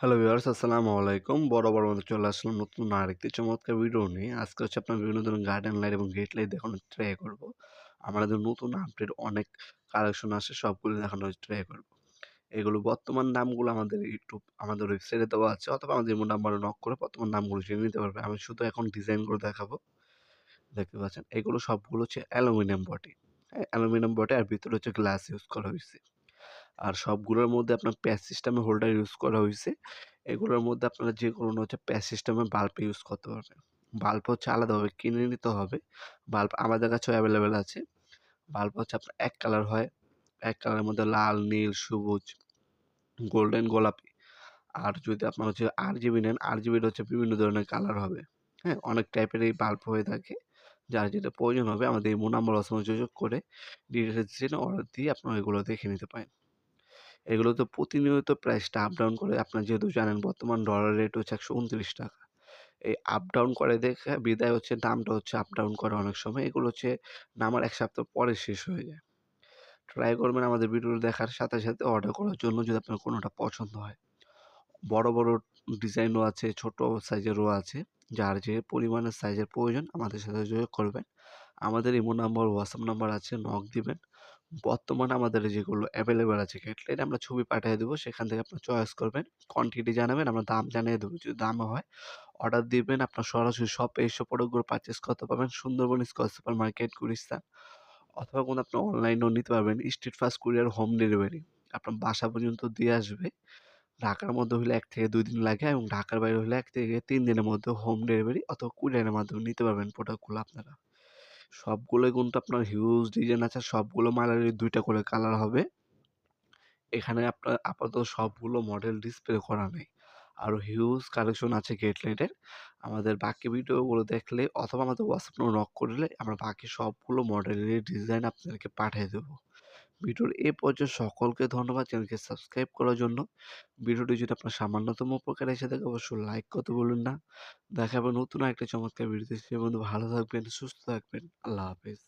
Hello viewers, আসসালামু আলাইকুম। বরাবর মতো চলে আসলাম নতুন আরেকটি চমৎকার ভিডিও নিয়ে। আজকে হচ্ছে আপনার বিভিন্ন ধরনের গার্ডেন লাইট এবং গেট লাইট দেখানোর ট্রাই করব। আমাদের নতুন আপডেট অনেক কালেকশন আসে, সবগুলো দেখানোর ট্রাই করব। এগুলো বর্তমান নামগুলো আমাদের ইউটিউব আমাদের ওয়েবসাইটে দেওয়া আছে, অথবা আমাদের ইমো নাম্বারে নক করে বর্তমান নামগুলো জেনে নিতে পারবে। আমি শুধু এখন ডিজাইনগুলো দেখাবো। দেখতে পাচ্ছেন, এগুলো সবগুলো হচ্ছে অ্যালুমিনিয়াম হ্যাঁ অ্যালুমিনিয়াম বডি আর ভিতরে হচ্ছে গ্লাস ইউজ করা হয়েছে। আর সবগুলোর মধ্যে আপনার প্যাচ সিস্টেমে হোল্ডার ইউজ করা হয়েছে এগুলোর মধ্যে আপনারা যে কোনো হচ্ছে প্যাচ সিস্টেমে বাল্ব ইউজ করতে পারবেন। বাল্ব হচ্ছে আলাদাভাবে কিনে নিতে হবে। বাল্ব আমাদের কাছেও অ্যাভেলেবেল আছে। বাল্ব হচ্ছে আপনার এক কালার হয়। এক কালারের মধ্যে লাল, নীল, সবুজ গোল্ডেন গোলাপি। আর যদি আপনার হচ্ছে আর জিবি নেন আর জিবির হচ্ছে বিভিন্ন ধরনের কালার হবে। হ্যাঁ অনেক টাইপের এই বাল্ব হয়ে থাকে। যার যেটা প্রয়োজন হবে আমাদের এই নাম্বার যোগাযোগ করে ডিটেলস অর্ডার দিয়ে আপনারা এগুলো দেখে নিতে পারেন। এগুলো তো প্রতিনিয়ত প্রাইসটা আপ ডাউন করে আপনার যেহেতু জানেন বর্তমান ডলার রেট হচ্ছে একশো উনত্রিশ টাকা। এই আপ ডাউন করে দেখে বিদায় হচ্ছে, দামটা হচ্ছে আপ ডাউন করে অনেক সময়। এগুলো হচ্ছে নামার এক সপ্তাহ পরে শেষ হয়ে যায়। ট্রাই করবেন আমাদের ভিডিও দেখার সাথে সাথে অর্ডার করার জন্য যদি আপনার কোনোটা পছন্দ হয়। বড় বড় ডিজাইনও আছে, ছোট সাইজেরও আছে। যার যে পরিমাণের সাইজের প্রয়োজন আমাদের সাথে যোগাযোগ করবেন। আমাদের ইমো নাম্বার হোয়াটসঅ্যাপ নাম্বার আছে নক দিবেন। বর্তমানে আমাদের যেগুলো অ্যাভেলেবেল আছে কেটলেট আমরা ছবি পাঠিয়ে দেবো, সেখান থেকে আপনার চয়েস করবেন কোয়ান্টিটি জানাবেন, আমরা দাম জানিয়ে দেবো, যদি দাম হয়। অর্ডার দিবেন, আপনার সরাসরি শপে এসে প্রোডাক্টগুলো পারচেস করতে পারবেন, Sundarban square super market Gulistan. অথবা কোনো আপনি অনলাইনেও নিতে পারবেন street fast courier home delivery আপনার বাসা পর্যন্ত দিয়ে আসবে। ঢাকার মধ্যে হলে এক থেকে দুই দিন লাগে এবং ঢাকার বাইরে হলে এক থেকে তিন দিনের মধ্যে হোম ডেলিভারি অথবা কুরিয়ারের মাধ্যমে নিতে পারবেন প্রোডাক্টগুলো আপনারা। সবগুলোই কিন্তু আপনার হিউজ ডিজাইন আছে, সবগুলো মালারই দুইটা করে কালার হবে। এখানে আপনার আপাতত সবগুলো মডেল ডিসপ্লে করা নেই। আরও হিউজ কালেকশন আছে গেট লাইটের আমাদের বাকি ভিডিওগুলো দেখলে অথবা আমাদের হোয়াটসঅ্যাপ নক করলে আমরা বাকি সবগুলো মডেলের ডিজাইন আপনাদেরকে পাঠিয়ে দেবো। ভিডিওর এ পর্যায়ে সকলকে ধন্যবাদ চ্যানেলকে সাবস্ক্রাইব করার জন্য। ভিডিওটি যদি আপনার সামান্যতম উপকার এসে থাকে, অবশ্যই লাইক করতে বলুন না। দেখা হবে নতুন একটা চমৎকার ভিডিওতে। সে বন্ধু ভালো থাকবেন, সুস্থ থাকবেন। আল্লাহ হাফেজ।